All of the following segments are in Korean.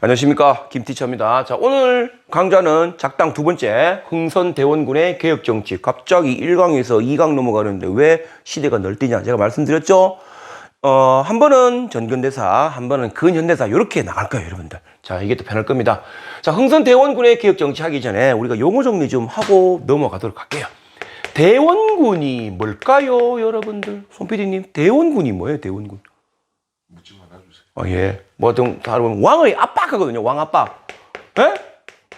안녕하십니까 김티처입니다. 자 오늘 강좌는 작당 두 번째 흥선 대원군의 개혁 정치. 갑자기 1강에서 2강 넘어가는데 왜 시대가 널뛰냐 제가 말씀드렸죠. 어, 한 번은 전근대사, 한 번은 근현대사 이렇게 나갈 거예요, 여러분들. 자 이게 또 편할 겁니다. 자 흥선 대원군의 개혁 정치 하기 전에 우리가 용어 정리 좀 하고 넘어가도록 할게요. 대원군이 뭘까요, 여러분들? 손 PD님, 대원군이 뭐예요, 대원군? 묻지 말아주세요. 어, 예. 뭐든 다르면 왕의 압박하거든요. 왕 압박. 예?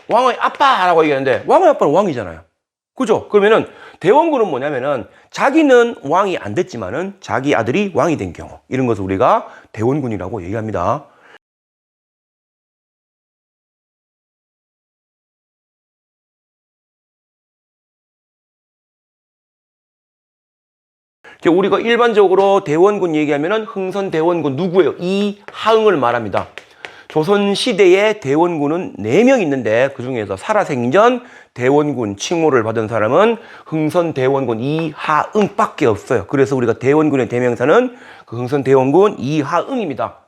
왕의 압박하라고 얘기하는데 왕의 압박은 왕이잖아요. 그죠? 그러면은 대원군은 뭐냐면은 자기는 왕이 안 됐지만은 자기 아들이 왕이 된 경우 이런 것을 우리가 대원군이라고 얘기합니다. 우리가 일반적으로 대원군 얘기하면은 흥선 대원군 누구예요? 이하응을 말합니다. 조선 시대에 대원군은 네 명 있는데 그 중에서 살아생전 대원군 칭호를 받은 사람은 흥선 대원군 이하응밖에 없어요. 그래서 우리가 대원군의 대명사는 그 흥선 대원군 이하응입니다.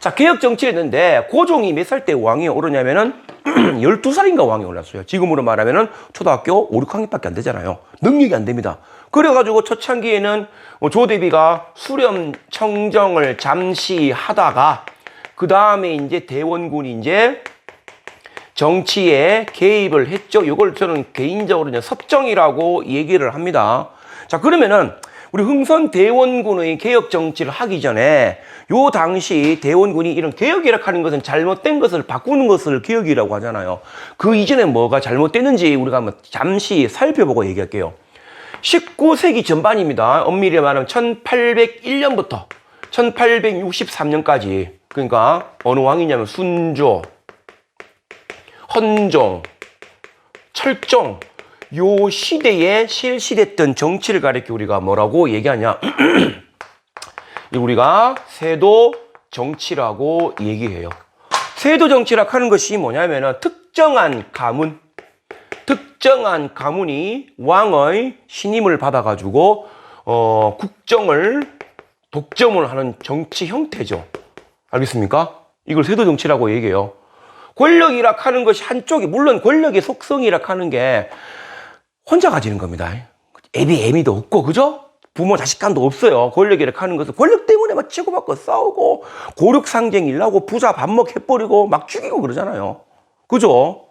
자, 개혁 정치했는데 고종이 몇 살 때 왕이 오르냐면은 12살인가 왕이 올랐어요. 지금으로 말하면은 초등학교 5, 6학년밖에 안 되잖아요. 능력이 안 됩니다. 그래가지고 초창기에는 뭐 조대비가 수렴 청정을 잠시 하다가 그 다음에 이제 대원군이 이제 정치에 개입을 했죠. 이걸 저는 개인적으로 이제 섭정이라고 얘기를 합니다. 자, 그러면은 우리 흥선 대원군의 개혁 정치를 하기 전에 요 당시 대원군이 이런 개혁이라 하는 것은 잘못된 것을 바꾸는 것을 개혁이라고 하잖아요. 그 이전에 뭐가 잘못됐는지 우리가 한번 잠시 살펴보고 얘기할게요. 19세기 전반입니다. 엄밀히 말하면 1801년부터 1863년까지 그러니까 어느 왕이냐면 순조, 헌종, 철종 요 시대에 실시됐던 정치를 가리켜 우리가 뭐라고 얘기하냐? 우리가 세도 정치라고 얘기해요. 세도 정치라 하는 것이 뭐냐면은 특정한 가문, 특정한 가문이 왕의 신임을 받아가지고 어, 국정을 독점을 하는 정치 형태죠. 알겠습니까? 이걸 세도 정치라고 얘기해요. 권력이라 하는 것이 한쪽이 물론 권력의 속성이라 하는 게 혼자 가지는 겁니다. 애비 애미도 없고 그죠? 부모 자식 간도 없어요. 권력이라 하는 것은 권력 때문에 막 치고받고 싸우고 고력 상쟁 일하고 부자 밥 먹 해버리고 막 죽이고 그러잖아요. 그죠?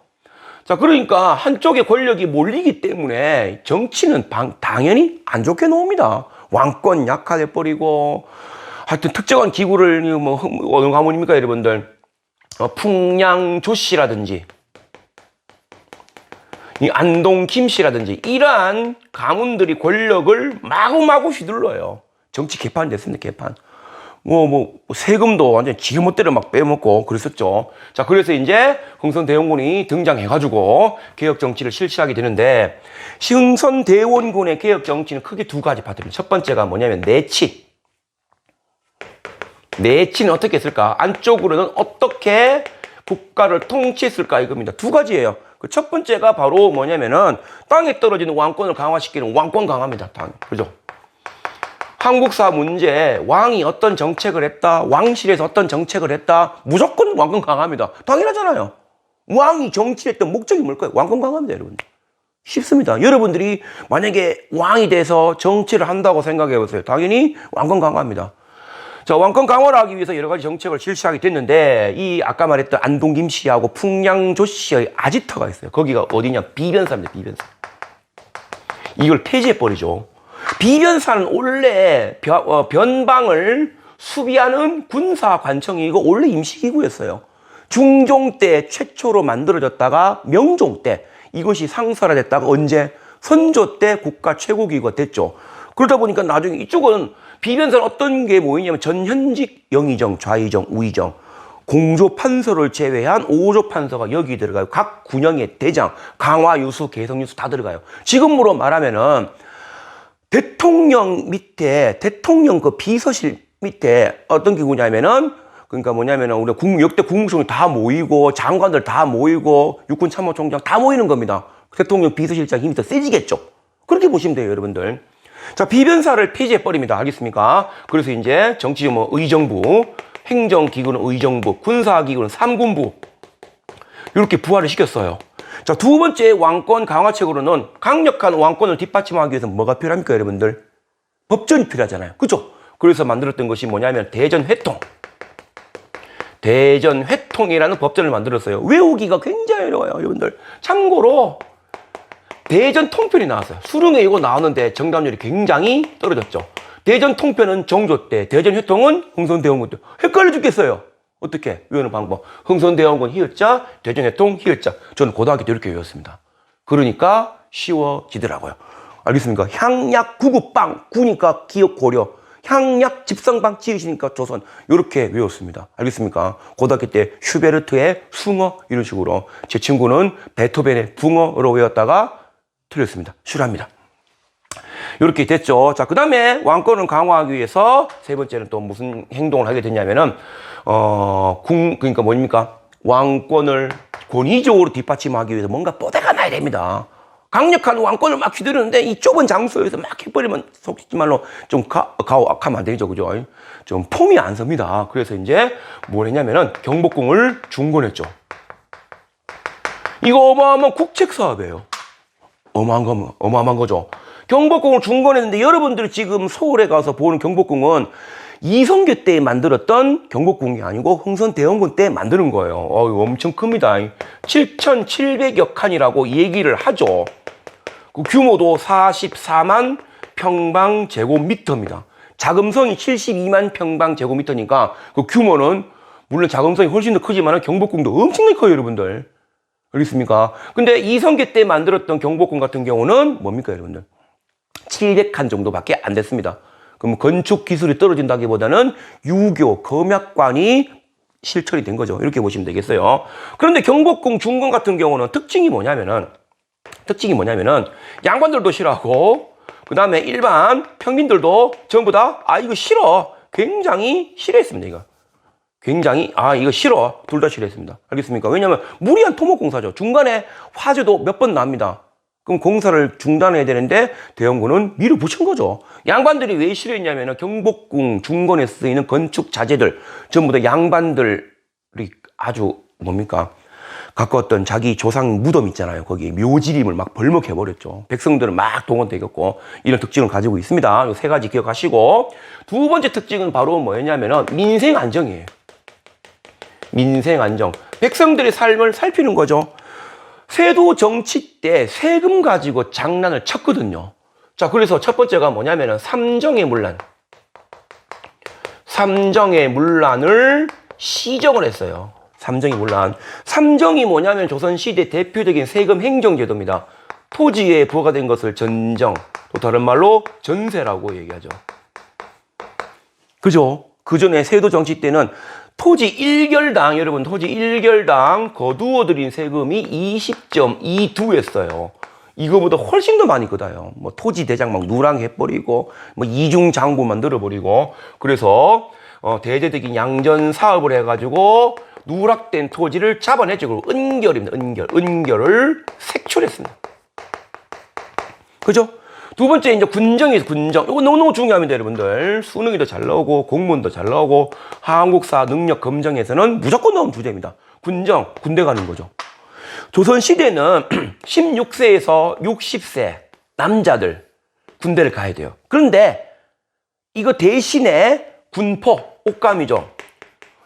자, 그러니까 한쪽에 권력이 몰리기 때문에 정치는 방- 당연히 안 좋게 나옵니다. 왕권 약화돼 버리고 하여튼 특정한 기구를 뭐 흥- 어느 가문입니까, 여러분들? 어, 풍량 조씨라든지 이 안동 김씨라든지 이러한 가문들이 권력을 마구마구 휘둘러요. 정치 개판 됐습니다, 개판. 뭐, 뭐, 세금도 완전 지금 멋대로 막 빼먹고 그랬었죠. 자, 그래서 이제 흥선대원군이 등장해가지고 개혁 정치를 실시하게 되는데, 흥선대원군의 개혁 정치는 크게 두 가지 파트입니다. 첫 번째가 뭐냐면 내치. 내치는 어떻게 했을까? 안쪽으로는 어떻게 국가를 통치했을까? 이겁니다. 두 가지예요. 그 첫 번째가 바로 뭐냐면은 땅에 떨어지는 왕권을 강화시키는 왕권 강화입니다. 당. 그죠? 한국사 문제 왕이 어떤 정책을 했다 왕실에서 어떤 정책을 했다 무조건 왕권 강화입니다. 당연하잖아요. 왕이 정치했던 목적이 뭘까요? 왕권 강화입니다 여러분 쉽습니다. 여러분들이 만약에 왕이 돼서 정치를 한다고 생각해 보세요. 당연히 왕권 강화입니다. 자 왕권 강화를 하기 위해서 여러 가지 정책을 실시하게 됐는데 이 아까 말했던 안동 김 씨하고 풍량조 씨의 아지터가 있어요. 거기가 어디냐? 비변사입니다 비변사. 이걸 폐지해 버리죠. 비변사는 원래 변, 어, 변방을 수비하는 군사 관청이고 원래 임시기구였어요. 중종 때 최초로 만들어졌다가 명종 때 이것이 상설화됐다가 언제 선조 때 국가 최고기구가 됐죠. 그러다 보니까 나중에 이쪽은 비변사는 어떤 게 모이냐면 전현직 영의정, 좌의정, 우의정 공조 판서를 제외한 5조 판서가 여기 들어가요. 각 군영의 대장, 강화 유수, 개성 유수 다 들어가요. 지금으로 말하면은 대통령 밑에 대통령 그 비서실 밑에 어떤 기구냐면은 그러니까 뭐냐면은 우리 국 역대 국무총리 다 모이고 장관들 다 모이고 육군 참모총장 다 모이는 겁니다. 대통령 비서실장 힘이 더 세지겠죠. 그렇게 보시면 돼요, 여러분들. 자, 비변사를 폐지해 버립니다. 알겠습니까? 그래서 이제 정치 뭐 의정부 행정기구는 의정부, 군사기구는 삼군부. 이렇게 부활을 시켰어요. 자, 두 번째 왕권 강화책으로는 강력한 왕권을 뒷받침하기 위해서 뭐가 필요합니까, 여러분들? 법전이 필요하잖아요. 그죠? 그래서 만들었던 것이 뭐냐면 대전회통. 대전회통이라는 법전을 만들었어요. 외우기가 굉장히 어려워요, 여러분들. 참고로 대전 통편이 나왔어요. 수능에 이거 나오는데 정답률이 굉장히 떨어졌죠. 대전 통편은 정조 때, 대전 회통은 흥선대원군 때. 헷갈려 죽겠어요. 어떻게 외우는 방법? 흥선대원군 히읗자, 대전 회통 히읗자. 저는 고등학교 때 이렇게 외웠습니다. 그러니까 쉬워지더라고요. 알겠습니까? 향약 구구빵 구니까 기억 고려. 향약 집성방 지으시니까 조선 이렇게 외웠습니다. 알겠습니까? 고등학교 때 슈베르트의 숭어 이런 식으로 제 친구는 베토벤의 붕어로 외웠다가 틀렸습니다. 실합니다. 이렇게 됐죠. 자, 그 다음에 왕권을 강화하기 위해서 세 번째는 또 무슨 행동을 하게 됐냐면은, 어, 궁, 그러니까 뭡니까? 왕권을 권위적으로 뒷받침하기 위해서 뭔가 뽀대가 나야 됩니다. 강력한 왕권을 막 휘두르는데 이 좁은 장소에서 막 해버리면 속지 말로 좀 가, 가오악하면 안 되죠. 그죠? 좀 폼이 안 섭니다. 그래서 이제 뭘 했냐면은 경복궁을 중건했죠. 이거 어마어마한 국책 사업이에요. 어마한 거, 어마어마한 거죠. 경복궁을 중건했는데 여러분들이 지금 서울에 가서 보는 경복궁은 이성계 때 만들었던 경복궁이 아니고 흥선대원군 때 만드는 거예요. 어, 이거 엄청 큽니다. 7,700여 칸이라고 얘기를 하죠. 그 규모도 44만 평방 제곱미터입니다. 자금성이 72만 평방 제곱미터니까 그 규모는 물론 자금성이 훨씬 더 크지만 경복궁도 엄청나게 커요, 여러분들. 알겠습니까? 근데 이성계 때 만들었던 경복궁 같은 경우는 뭡니까, 여러분들? 700칸 정도밖에 안 됐습니다. 그럼 건축 기술이 떨어진다기보다는 유교, 검약관이 실천이 된 거죠. 이렇게 보시면 되겠어요. 그런데 경복궁 중건 같은 경우는 특징이 뭐냐면은, 특징이 뭐냐면은, 양반들도 싫어하고, 그 다음에 일반 평민들도 전부 다, 아, 이거 싫어. 굉장히 싫어했습니다, 이거. 굉장히 아 이거 싫어 둘 다 싫어했습니다 알겠습니까 왜냐하면 무리한 토목 공사죠 중간에 화재도 몇 번 납니다 그럼 공사를 중단해야 되는데 대원군은 밀어붙인 거죠 양반들이 왜 싫어했냐면 경복궁 중건에 쓰이는 건축 자재들 전부 다 양반들이 아주 뭡니까 가까웠던 자기 조상 무덤 있잖아요. 거기 묘지림을 막 벌목해버렸죠. 백성들은 막 동원되겠고, 이런 특징을 가지고 있습니다. 이 세 가지 기억하시고, 두 번째 특징은 바로 뭐였냐면은 민생 안정이에요. 민생 안정. 백성들의 삶을 살피는 거죠. 세도 정치 때 세금 가지고 장난을 쳤거든요. 자, 그래서 첫 번째가 뭐냐면은 삼정의 문란. 삼정의 문란을 시정을 했어요. 삼정의 문란. 삼정이 뭐냐면 조선시대 대표적인 세금 행정제도입니다. 토지에 부과된 것을 전정, 또 다른 말로 전세라고 얘기하죠. 그죠? 그 전에 세도 정치 때는 토지 1결당, 여러분, 토지 1결당 거두어 들인 세금이 20.22였어요. 이거보다 훨씬 더 많이 거다요. 뭐 토지 대장 막 누락해버리고, 뭐 이중 장부 만들어 버리고, 그래서 어, 대대적인 양전 사업을 해 가지고 누락된 토지를 잡아냈죠. 그리고 은결입니다. 은결, 은결을 색출했습니다. 그죠? 두 번째 이제 군정이에요. 군정. 이거 너무너무 중요합니다, 여러분들. 수능에도 잘 나오고 공무원도 잘 나오고 한국사 능력 검정에서는 무조건 나오는 주제입니다. 군정, 군대 가는 거죠. 조선 시대는 16세에서 60세 남자들 군대를 가야 돼요. 그런데 이거 대신에 군포, 옷감이죠.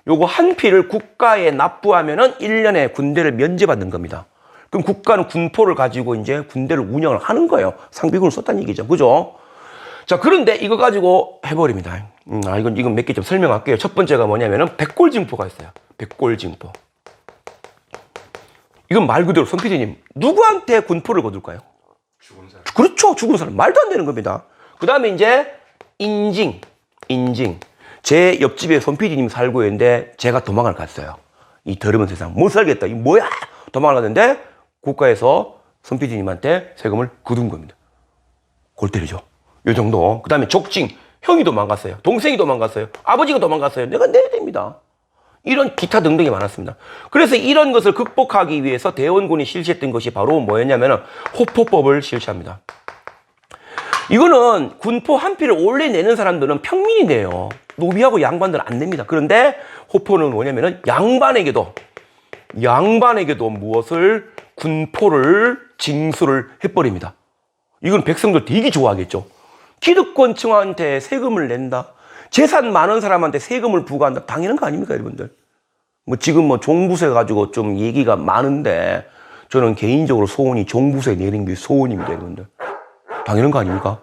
요거 한 피를 국가에 납부하면은 1년에 군대를 면제받는 겁니다. 그럼 국가는 군포를 가지고 이제 군대를 운영을 하는 거예요. 상비군을 썼다는 얘기죠. 그죠? 자, 그런데 이거 가지고 해버립니다. 음, 아, 이건, 이건 몇 개 좀 설명할게요. 첫 번째가 뭐냐면은 백골징포가 있어요. 백골징포. 이건 말 그대로 손 PD님, 누구한테 군포를 거둘까요? 죽은 사람. 그렇죠. 죽은 사람. 말도 안 되는 겁니다. 그 다음에 이제 인징. 인징. 제 옆집에 손 PD님 살고 있는데 제가 도망을 갔어요. 이 더러운 세상. 못 살겠다. 이 뭐야? 도망을 갔는데 국가에서 손 PD님한테 세금을 거둔 겁니다. 골 때리죠. 요 정도. 그 다음에 족징. 형이 도망갔어요. 동생이 도망갔어요. 아버지가 도망갔어요. 내가 내야 됩니다. 이런 기타 등등이 많았습니다. 그래서 이런 것을 극복하기 위해서 대원군이 실시했던 것이 바로 뭐였냐면 호포법을 실시합니다. 이거는 군포 한 피를 원래 내는 사람들은 평민이 내요. 노비하고 양반들은 안 냅니다. 그런데 호포는 뭐냐면은 양반에게도 양반에게도 무엇을 군포를 징수를 해버립니다. 이건 백성들 되게 좋아하겠죠. 기득권층한테 세금을 낸다. 재산 많은 사람한테 세금을 부과한다. 당연한 거 아닙니까, 여러분들? 뭐 지금 뭐 종부세 가지고 좀 얘기가 많은데 저는 개인적으로 소원이 종부세 내는 게 소원입니다, 여러분들. 당연한 거 아닙니까?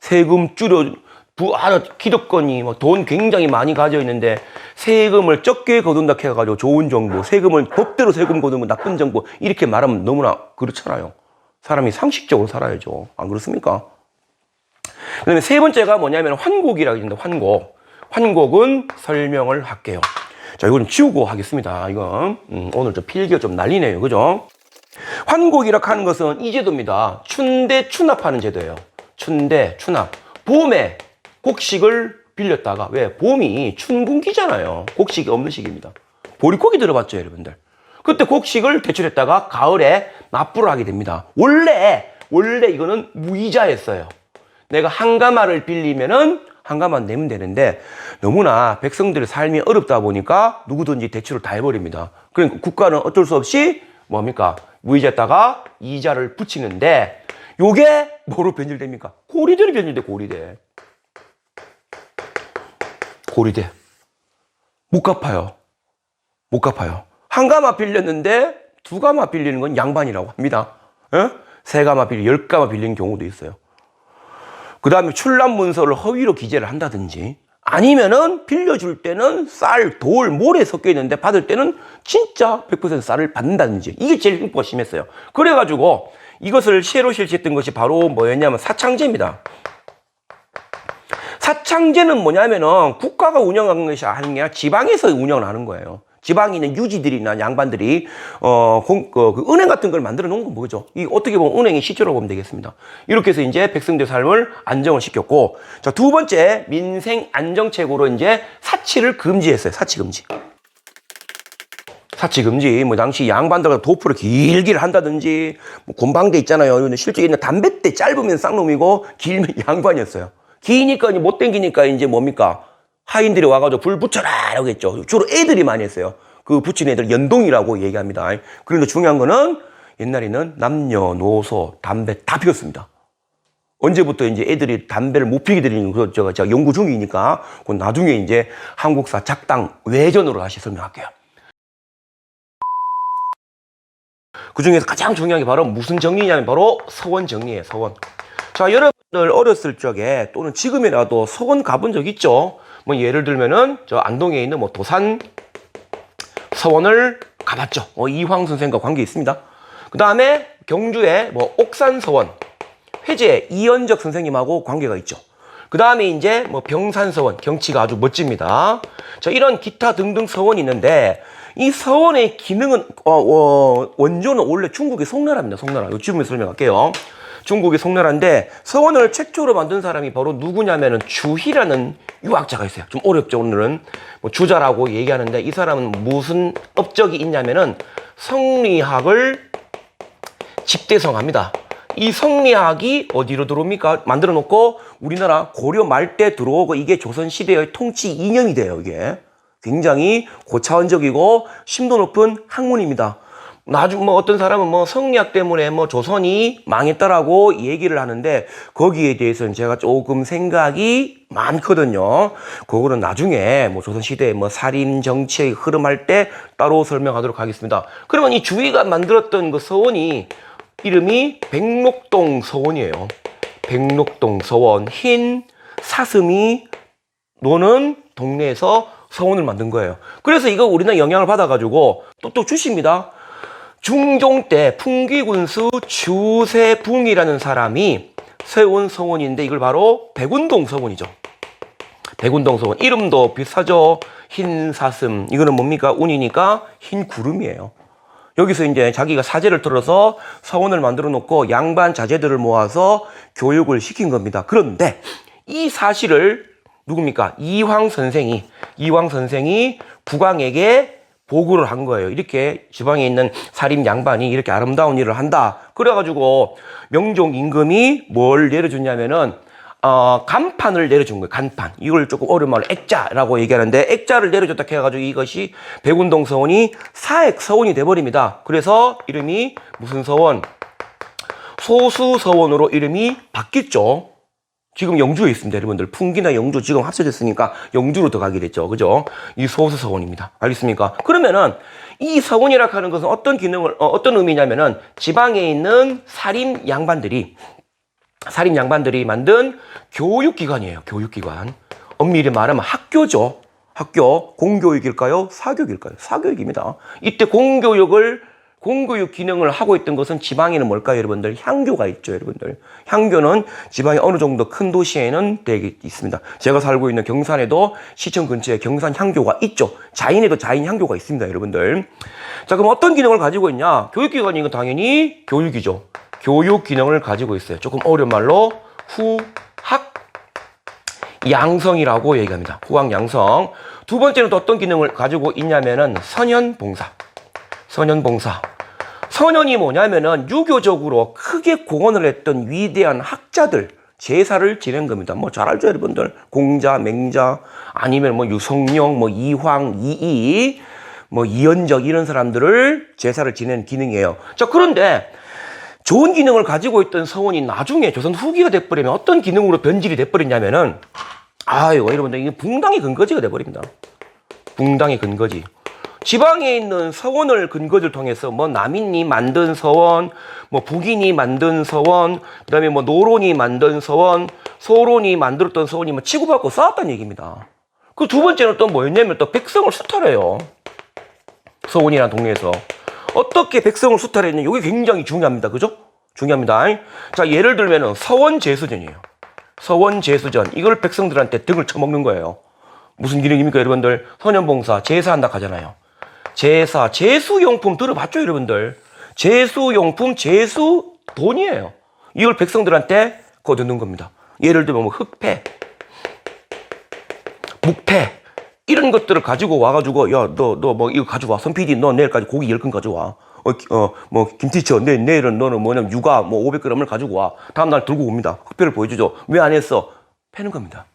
세금 줄여 부 아, 기득권이 뭐 돈 굉장히 많이 가져 있는데 세금을 적게 거둔다 해가지고 좋은 정부, 세금을 법대로 세금 거두면 나쁜 정부 이렇게 말하면 너무나 그렇잖아요. 사람이 상식적으로 살아야죠. 안 그렇습니까? 그다음에 세 번째가 뭐냐면 환곡이라고 있는데 환곡. 환곡은 설명을 할게요. 자, 이건 지우고 하겠습니다. 이건 음, 오늘 좀 필기가 좀 난리네요. 그죠? 환곡이라고 하는 것은 이 제도입니다. 춘대 추납하는 제도예요. 춘대 추납. 봄에 곡식을 빌렸다가 왜 봄이 춘분기잖아요. 곡식이 없는 시기입니다. 보릿고기 들어봤죠, 여러분들. 그때 곡식을 대출했다가 가을에 납부를 하게 됩니다. 원래 원래 이거는 무이자였어요. 내가 한 가마를 빌리면은 한 가마 내면 되는데 너무나 백성들의 삶이 어렵다 보니까 누구든지 대출을 다 해버립니다. 그러니까 국가는 어쩔 수 없이 뭡니까 무이자에다가 이자를 붙이는데 요게 뭐로 변질됩니까? 고리대로 변질돼 고리대. 고리대. 못 갚아요. 못 갚아요. 한 가마 빌렸는데 두 가마 빌리는 건 양반이라고 합니다. 어? 세 가마 빌리, 열 가마 빌리는 경우도 있어요. 그 다음에 출납 문서를 허위로 기재를 한다든지 아니면은 빌려줄 때는 쌀, 돌, 모래 섞여 있는데 받을 때는 진짜 100% 쌀을 받는다든지 이게 제일 흉보가 심했어요. 그래가지고 이것을 시로 실시했던 것이 바로 뭐였냐면 사창제입니다. 사창제는 뭐냐면은 국가가 운영하는 것이 아닌 게 아니라 지방에서 운영을 하는 거예요. 지방에 있는 유지들이나 양반들이 어, 공, 그, 그 은행 같은 걸 만들어 놓은 건 뭐죠? 이 어떻게 보면 은행의 시초라고 보면 되겠습니다. 이렇게 해서 이제 백성들 삶을 안정을 시켰고, 자, 두 번째 민생 안정책으로 이제 사치를 금지했어요. 사치 금지. 사치 금지, 뭐 당시 양반들과 도프를 길길 한다든지, 뭐 곤방대 있잖아요. 실제 있는 담뱃대 짧으면 쌍놈이고 길면 양반이었어요. 기니까 이제 못 땡기니까 이제 뭡니까? 하인들이 와가지고 불 붙여라! 라고 했죠. 주로 애들이 많이 했어요. 그 붙인 애들 연동이라고 얘기합니다. 그런데 중요한 거는 옛날에는 남녀노소 담배 다 피웠습니다. 언제부터 이제 애들이 담배를 못 피게 되는 거 제가 제가 연구 중이니까 그 나중에 이제 한국사 작당 외전으로 다시 설명할게요. 그 중에서 가장 중요한 게 바로 무슨 정리냐면 바로 서원 정리예요. 서원. 자, 여러분들 어렸을 적에 또는 지금이라도 서원 가본 적 있죠? 뭐 예를 들면은 저 안동에 있는 뭐 도산 서원을 가봤죠. 어, 이황 선생과 관계 있습니다. 그 다음에 경주에 뭐 옥산 서원, 회제 이연적 선생님하고 관계가 있죠. 그 다음에 이제 뭐 병산 서원, 경치가 아주 멋집니다. 자, 이런 기타 등등 서원이 있는데 이 서원의 기능은 어, 어, 원조는 원래 중국의 송나라입니다. 송나라. 요즘에 설명할게요. 중국의 송나라인데 서원을 최초로 만든 사람이 바로 누구냐면은 주희라는 유학자가 있어요. 좀 어렵죠 오늘은 뭐 주자라고 얘기하는데 이 사람은 무슨 업적이 있냐면은 성리학을 집대성합니다. 이 성리학이 어디로 들어옵니까? 만들어 놓고 우리나라 고려 말때 들어오고 이게 조선 시대의 통치 이념이 돼요. 이게 굉장히 고차원적이고 심도 높은 학문입니다. 나중 뭐 어떤 사람은 뭐 성리학 때문에 뭐 조선이 망했다라고 얘기를 하는데 거기에 대해서는 제가 조금 생각이 많거든요. 그거는 나중에 뭐 조선 시대에 뭐 살인 정치의 흐름할 때 따로 설명하도록 하겠습니다. 그러면 이 주위가 만들었던 그 서원이 이름이 백록동 서원이에요. 백록동 서원 흰 사슴이 노는 동네에서 서원을 만든 거예요. 그래서 이거 우리나라 영향을 받아가지고 또 또 주십니다. 중종 때 풍기군수 주세붕이라는 사람이 세운 서원인데 이걸 바로 백운동 서원이죠. 백운동 서원 이름도 비슷하죠. 흰 사슴 이거는 뭡니까 운이니까 흰 구름이에요. 여기서 이제 자기가 사제를 들어서 서원을 만들어 놓고 양반 자제들을 모아서 교육을 시킨 겁니다. 그런데 이 사실을 누굽니까? 이황 선생이 이황 선생이 국왕에게 보고를 한 거예요. 이렇게 지방에 있는 사림 양반이 이렇게 아름다운 일을 한다. 그래가지고 명종 임금이 뭘 내려줬냐면은 어, 간판을 내려준 거예요. 간판. 이걸 조금 어려운 말로 액자라고 얘기하는데 액자를 내려줬다 해가지고 이것이 백운동 서원이 사액 서원이 돼버립니다. 그래서 이름이 무슨 서원? 소수 서원으로 이름이 바뀌었죠. 지금 영주에 있습니다, 여러분들. 풍기나 영주 지금 합쳐졌으니까 영주로 들어가게 됐죠. 그죠? 이 소수 서원입니다. 알겠습니까? 그러면은 이 서원이라 하는 것은 어떤 기능을, 어, 어떤 의미냐면은 지방에 있는 사림 양반들이 사립 양반들이 만든 교육기관이에요. 교육기관. 엄밀히 말하면 학교죠. 학교. 공교육일까요? 사교육일까요? 사교육입니다. 이때 공교육을, 공교육 기능을 하고 있던 것은 지방에는 뭘까요, 여러분들? 향교가 있죠, 여러분들. 향교는 지방의 어느 정도 큰 도시에는 되게 있습니다. 제가 살고 있는 경산에도 시청 근처에 경산 향교가 있죠. 자인에도 자인 향교가 있습니다, 여러분들. 자, 그럼 어떤 기능을 가지고 있냐? 교육기관이 이건 당연히 교육이죠. 교육 기능을 가지고 있어요. 조금 어려운 말로 후학 양성이라고 얘기합니다. 후학 양성. 두 번째는 또 어떤 기능을 가지고 있냐면은 선현봉사. 선현봉사. 선현이 뭐냐면은 유교적으로 크게 공헌을 했던 위대한 학자들 제사를 지낸 겁니다. 뭐 잘 알죠, 여러분들. 공자, 맹자, 아니면 뭐 유성룡, 뭐 이황, 이이, 뭐 이연적 이런 사람들을 제사를 지내는 기능이에요. 자, 그런데 좋은 기능을 가지고 있던 서원이 나중에 조선 후기가 돼버리면 어떤 기능으로 변질이 돼버리냐면은 아유 여러분들 이게 붕당의 근거지가 돼버립니다. 붕당의 근거지. 지방에 있는 서원을 근거지를 통해서 뭐 남인이 만든 서원, 뭐 북인이 만든 서원, 그다음에 뭐 노론이 만든 서원, 소론이 만들었던 서원이 뭐 치고받고 싸웠다는 얘기입니다. 그 두 번째는 또 뭐였냐면 또 백성을 수탈해요. 서원이라는 동네에서. 어떻게 백성을 수탈했느냐. 이게 굉장히 중요합니다. 그죠? 중요합니다. 자, 예를 들면은 서원 제수전이에요. 서원 제수전. 이걸 백성들한테 등을 쳐먹는 거예요. 무슨 기능입니까, 여러분들? 선현봉사, 제사한다 하잖아요. 제사, 제수용품 들어봤죠, 여러분들? 제수용품, 제수 돈이에요. 이걸 백성들한테 거두는 겁니다. 예를 들면 뭐 흑패, 묵패, 이런 것들을 가지고 와가지고 야 너 너 뭐 이거 가져와. 선 PD 너 내일까지 고기 10근 가져와. 어뭐 김티처 내 내일은 너는 뭐냐면 육아 뭐 500g을 가지고 와. 다음 날 들고 옵니다. 흑표를 보여주죠. 왜 안 했어? 패는 겁니다.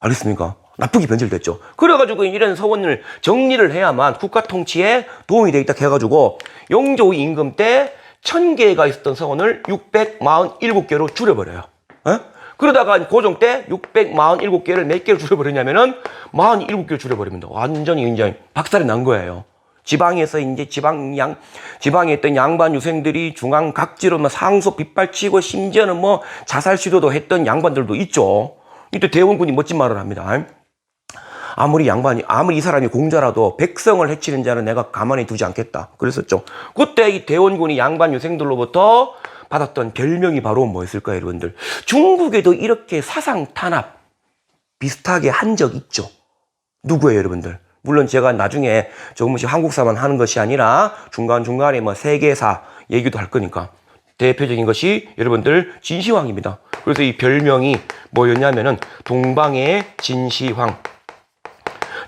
알겠습니까 나쁘게 변질됐죠 그래가지고 이런 서원을 정리를 해야만 국가 통치에 도움이 되겠다 해가지고 영조 임금 때 1000개가 있었던 서원을 647개로 줄여버려요 에? 그러다가 고종 때 647개를 몇 개를 줄여버렸냐면은 47개를 줄여버립니다. 완전히 이제 박살이 난 거예요. 지방에서 이제 지방 양, 지방에 있던 양반 유생들이 중앙 각지로 뭐 상속 빗발치고 심지어는 뭐 자살 시도도 했던 양반들도 있죠. 이때 대원군이 멋진 말을 합니다. 아무리 양반이, 아무리 이 사람이 공자라도 백성을 해치는 자는 내가 가만히 두지 않겠다. 그랬었죠. 그때 이 대원군이 양반 유생들로부터 받았던 별명이 바로 뭐였을까요, 여러분들? 중국에도 이렇게 사상 탄압 비슷하게 한 적 있죠. 누구예요, 여러분들? 물론 제가 나중에 조금씩 한국사만 하는 것이 아니라 중간중간에 뭐 세계사 얘기도 할 거니까. 대표적인 것이 여러분들 진시황입니다. 그래서 이 별명이 뭐였냐면은 동방의 진시황.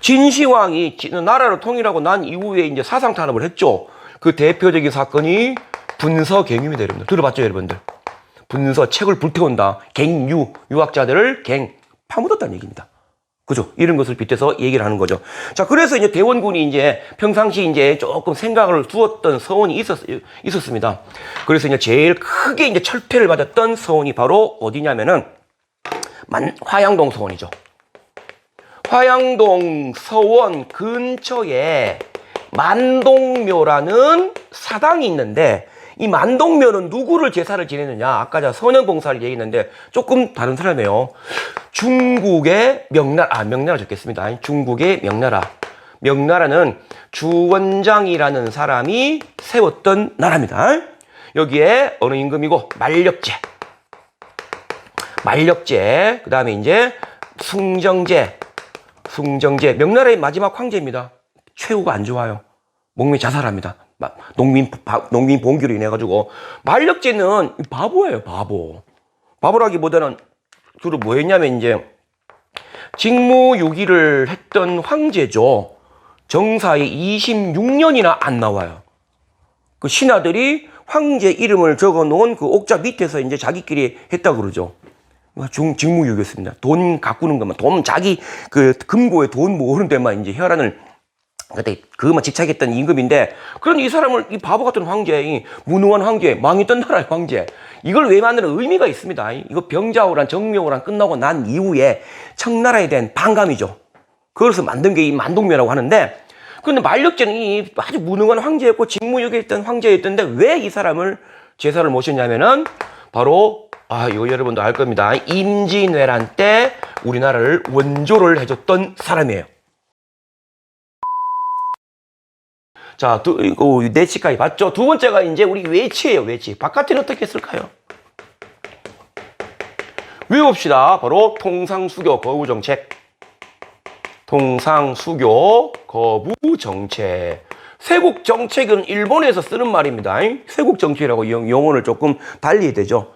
진시황이 나라를 통일하고 난 이후에 이제 사상 탄압을 했죠. 그 대표적인 사건이 분서 갱유입니다, 여러분들. 들어봤죠, 여러분들? 분서, 책을 불태운다. 갱유, 유학자들을 갱, 파묻었다는 얘기입니다. 그죠? 이런 것을 빗대서 얘기를 하는 거죠. 자, 그래서 이제 대원군이 이제 평상시 이제 조금 생각을 두었던 서원이 있었, 있었습니다. 그래서 이제 제일 크게 이제 철퇴를 받았던 서원이 바로 어디냐면은 만, 화양동 서원이죠. 화양동 서원 근처에 만동묘라는 사당이 있는데 이 만동묘는 누구를 제사를 지내느냐? 아까 제가 선현봉사를 얘기했는데 조금 다른 사람이에요. 중국의 명나라 아 명나라 적겠습니다. 중국의 명나라. 명나라는 주원장이라는 사람이 세웠던 나라입니다. 여기에 어느 임금이고 만력제. 만력제 그 다음에 이제 숭정제 숭정제 명나라의 마지막 황제입니다. 최후가 안 좋아요. 목미 자살합니다. 마- 농민 바- 농민 봉기로 인해 가지고 만력제는 바보예요, 바보. 바보라기보다는 주로 뭐였냐면 이제 직무유기를 했던 황제죠. 정사에 26년이나 안 나와요. 그 신하들이 황제 이름을 적어 놓은 그 옥자 밑에서 이제 자기끼리 했다 그러죠. 중, 직무유기였습니다. 돈 가꾸는 것만, 돈, 자기 그 금고에 돈 모으는 데만 이제 혈안을 그때 그것만 집착했던 임금인데 그런 이 사람을 이 바보 같은 황제, 이 무능한 황제, 망했던 나라의 황제 이걸 왜 만드는 의미가 있습니다. 이거 병자호란 정묘호란 끝나고 난 이후에 청나라에 대한 반감이죠. 그래서 만든 게 이 만동묘라고 하는데 근데 만력제는 이 아주 무능한 황제였고 직무유기했던 황제였던데 왜 이 사람을 제사를 모셨냐면은 바로 아 이거 여러분도 알 겁니다. 임진왜란 때 우리나라를 원조를 해줬던 사람이에요. 자, 두, 이거 내치까지 봤죠? 두 번째가 이제 우리 외치예요, 외치. 바깥에는 어떻게 했을까요? 외웁시다. 바로 통상수교 거부정책. 통상수교 거부정책. 세국정책은 일본에서 쓰는 말입니다. 세국정책이라고 영- 용어를 조금 달리해야 되죠.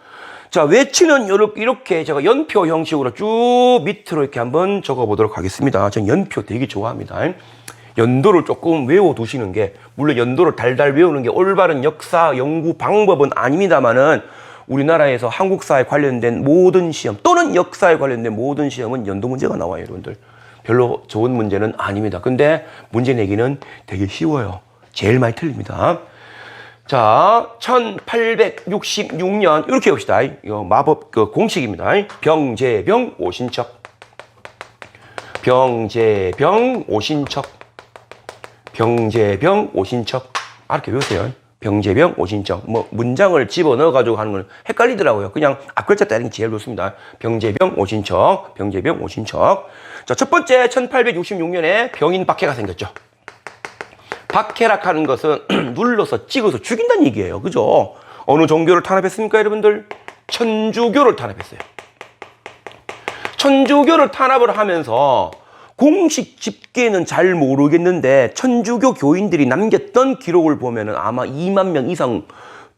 자, 외치는 요렇게, 이렇게 제가 연표 형식으로 쭉 밑으로 이렇게 한번 적어 보도록 하겠습니다. 전 연표 되게 좋아합니다. 연도를 조금 외워두시는 게, 물론 연도를 달달 외우는 게 올바른 역사 연구 방법은 아닙니다만은 우리나라에서 한국사에 관련된 모든 시험 또는 역사에 관련된 모든 시험은 연도 문제가 나와요, 여러분들. 별로 좋은 문제는 아닙니다. 근데 문제 내기는 되게 쉬워요. 제일 많이 틀립니다. 자, 1866년 이렇게 봅시다. 이거 마법 그 공식입니다. 병제병 오신척. 병제병 오신척. 병제병 오신척. 아, 이렇게 외우세요. 병제병 오신척. 뭐 문장을 집어 넣어 가지고 하는 건 헷갈리더라고요. 그냥 앞글자 따는 게 제일 좋습니다. 병제병 오신척. 병제병 오신척. 자, 첫 번째 1866년에 병인 박해가 생겼죠. 박해락 하는 것은 눌러서 찍어서 죽인다는 얘기예요. 그죠? 어느 종교를 탄압했습니까, 여러분들? 천주교를 탄압했어요. 천주교를 탄압을 하면서 공식 집계는 잘 모르겠는데 천주교 교인들이 남겼던 기록을 보면은 아마 2만 명 이상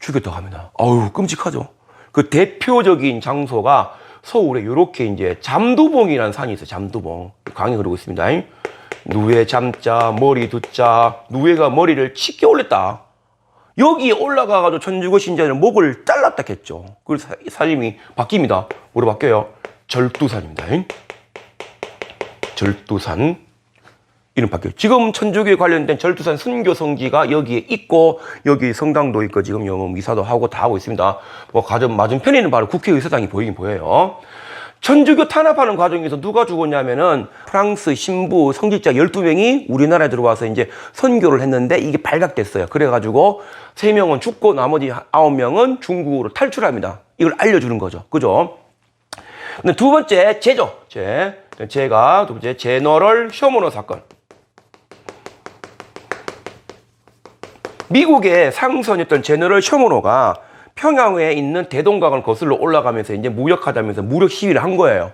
죽였다고 합니다. 아유, 끔찍하죠. 그 대표적인 장소가 서울에 이렇게 이제 잠두봉이라는 산이 있어요. 잠두봉. 강이 흐르고 있습니다. 누에 잠자, 머리 두자, 누에가 머리를 치게 올렸다. 여기에 올라가가지고 천주교 신자는 목을 잘랐다 했죠. 그래서 사- 사림이 바뀝니다. 뭐로 바뀌어요? 절두산입니다. 절두산. 이름 바뀌어요. 지금 천주교에 관련된 절두산 순교 성지가 여기에 있고, 여기 성당도 있고, 지금 영어 미사도 하고 다 하고 있습니다. 뭐, 가정 맞은편에는 바로 국회의사당이 보이긴 보여요. 천주교 탄압하는 과정에서 누가 죽었냐면은 프랑스 신부 성직자 12명이 우리나라에 들어와서 이제 선교를 했는데 이게 발각됐어요. 그래가지고 3명은 죽고 나머지 9명은 중국으로 탈출합니다. 이걸 알려주는 거죠. 그죠? 근데 두 번째, 제죠. 제. 제가 두 번째, 제너럴 쇼모노 사건. 미국의 상선이었던 제너럴 쇼모노가 평양에 있는 대동강을 거슬러 올라가면서 이제 무력하다면서 무력 시위를 한 거예요.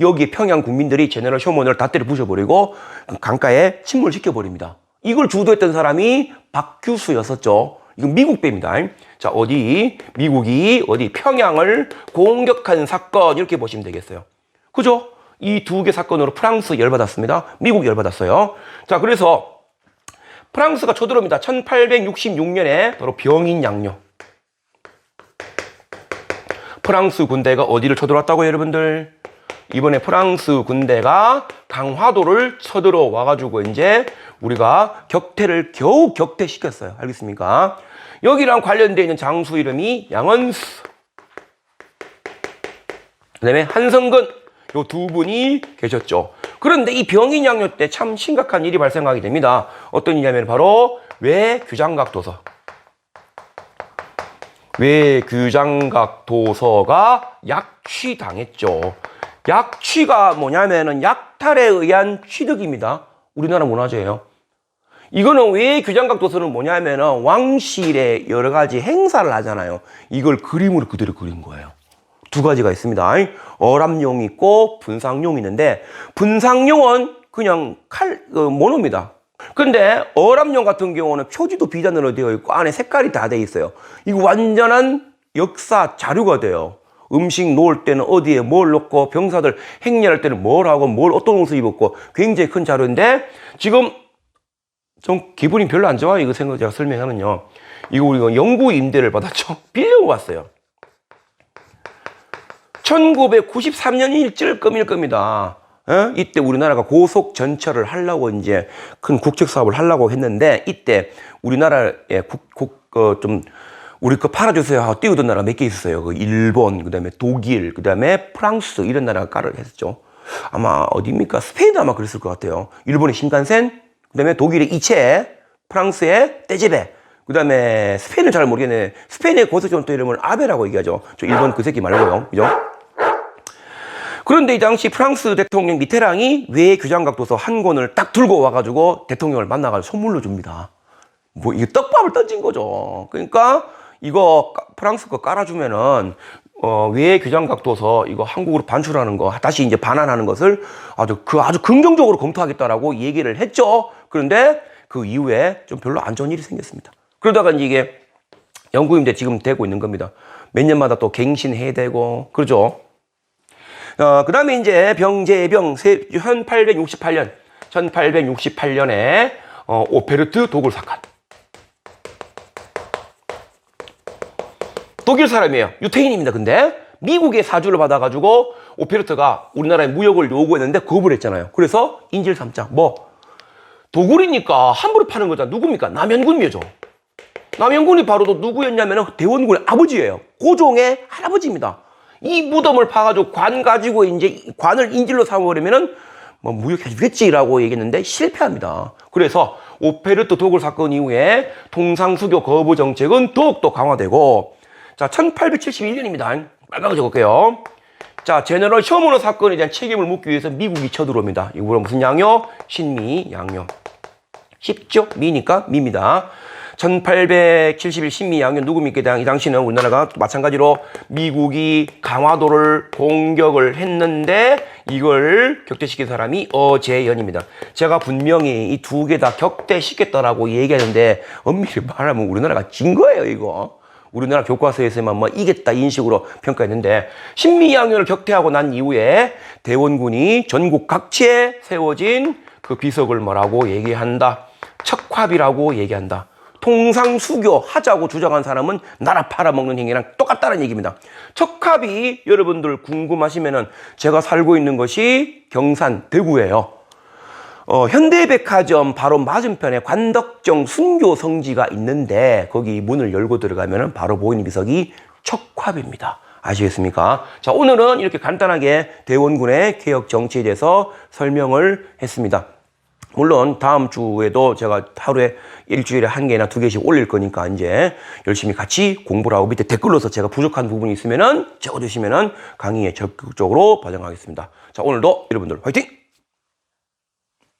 여기 평양 국민들이 제너럴 쇼모노를 다 때려 부셔버리고 강가에 침몰시켜버립니다. 이걸 주도했던 사람이 박규수였었죠. 이건 미국 배입니다. 자, 어디, 미국이 어디 평양을 공격한 사건, 이렇게 보시면 되겠어요. 그죠? 이 두 개 사건으로 프랑스 열받았습니다. 미국 열받았어요. 자, 그래서 프랑스가 쳐들어옵니다. 1866년에 바로 병인 양요. 프랑스 군대가 어디를 쳐들어왔다고요, 여러분들? 이번에 프랑스 군대가 강화도를 쳐들어 와 가지고 이제 우리가 격퇴를 겨우 격퇴시켰어요. 알겠습니까? 여기랑 관련되어 있는 장수 이름이 양언스. 그 다음에 한성근. 요 두 분이 계셨죠. 그런데 이 병인 양요 때 참 심각한 일이 발생하게 됩니다. 어떤 일이냐면 바로 외 규장각 도서. 외규장각 도서가 약취당했죠. 약취가 뭐냐면은 약탈에 의한 취득입니다. 우리나라 문화재예요. 이거는 외규장각 도서는 뭐냐면은 왕실의 여러 가지 행사를 하잖아요. 이걸 그림으로 그대로 그린 거예요. 두 가지가 있습니다. 어람용 있고 분상용 있는데 분상용은 그냥 칼 어, 모노입니다. 근데 어람용 같은 경우는 표지도 비단으로 되어 있고 안에 색깔이 다돼 있어요. 이거 완전한 역사 자료가 돼요. 음식 놓을 때는 어디에 뭘 넣고 병사들 행렬할 때는 뭘 하고 뭘 어떤 옷을 입었고 굉장히 큰 자료인데 지금 좀 기분이 별로 안 좋아요. 이거 생각 제가 설명하면요. 이거 우리가 영구 임대를 받았죠. 빌려고 왔어요. 1993년이 찔 겁일 겁니다. 어? 이때 우리나라가 고속 전철을 하려고 이제 큰 국책 사업을 하려고 했는데 이때 우리나라에 국, 국, 어, 좀 우리 거 팔아주세요 하고 띄우던 나라 몇 개 있었어요. 그 일본, 그 다음에 독일, 그 다음에 프랑스 이런 나라가 까를 했죠. 아마 어디입니까? 스페인도 아마 그랬을 것 같아요. 일본의 신칸센, 그 다음에 독일의 이체, 프랑스의 떼제베, 그 다음에 스페인은 잘 모르겠네. 스페인의 고속전도 이름을 아베라고 얘기하죠. 저 일본 그 새끼 말고요. 그죠? 그런데 이 당시 프랑스 대통령 미테랑이 외 규장각도서 한 권을 딱 들고 와가지고 대통령을 만나가지고 선물로 줍니다. 뭐 이게 떡밥을 던진 거죠. 그러니까 이거 까- 프랑스 거 깔아주면은 어, 외 규장각도서 이거 한국으로 반출하는 거 다시 이제 반환하는 것을 아주 그 아주 긍정적으로 검토하겠다라고 얘기를 했죠. 그런데 그 이후에 좀 별로 안 좋은 일이 생겼습니다. 그러다가 이게 영구임대 지금 되고 있는 겁니다. 몇 년마다 또 갱신해야 되고 그러죠. 어, 그 다음에 이제 병제병, 세, 1868년, 1868년에, 어, 오페르트 도굴 사건. 독일 사람이에요. 유태인입니다. 근데 미국의 사주를 받아가지고 오페르트가 우리나라에 무역을 요구했는데 거부를 했잖아요. 그래서 인질 삼자. 뭐, 도굴이니까 함부로 파는 거잖아. 누굽니까? 남현군이죠. 남영군이 바로 또 누구였냐면 대원군의 아버지예요. 고종의 할아버지입니다. 이 무덤을 파가지고 관 가지고 이제 관을 인질로 삼아버리면은 뭐 무역해 주겠지라고 얘기했는데 실패합니다. 그래서 오페르트 도굴 사건 이후에 통상수교 거부 정책은 더욱더 강화되고 자 1871년입니다. 빨갛게 적을게요. 자 제너럴 셔머너 사건에 대한 책임을 묻기 위해서 미국이 쳐들어옵니다. 이거 무슨 양요? 신미 양요. 쉽죠? 미니까 미입니다. 1871 신미 양년 누굽니까? 이 당시는 우리나라가 마찬가지로 미국이 강화도를 공격을 했는데 이걸 격퇴시킨 사람이 어제연입니다. 제가 분명히 이 두 개 다 격퇴시켰다라고 얘기하는데 엄밀히 말하면 우리나라가 진 거예요, 이거. 우리나라 교과서에서만 뭐 이겼다 인식으로 평가했는데 신미양요를 격퇴하고 난 이후에 대원군이 전국 각지에 세워진 그 비석을 뭐라고 얘기한다. 척화비라고 얘기한다. 통상수교 하자고 주장한 사람은 나라 팔아먹는 행위랑 똑같다는 얘기입니다. 척합이 여러분들 궁금하시면은 제가 살고 있는 것이 경산 대구예요. 어, 현대백화점 바로 맞은편에 관덕정 순교 성지가 있는데 거기 문을 열고 들어가면 바로 보이는 비석이 척화비입니다. 아시겠습니까? 자, 오늘은 이렇게 간단하게 대원군의 개혁 정치에 대해서 설명을 했습니다. 물론 다음 주에도 제가 하루에 일주일에 한 개나 두 개씩 올릴 거니까 이제 열심히 같이 공부를 하고 밑에 댓글로서 제가 부족한 부분이 있으면은 적어주시면은 강의에 적극적으로 반영하겠습니다. 자, 오늘도 여러분들 화이팅!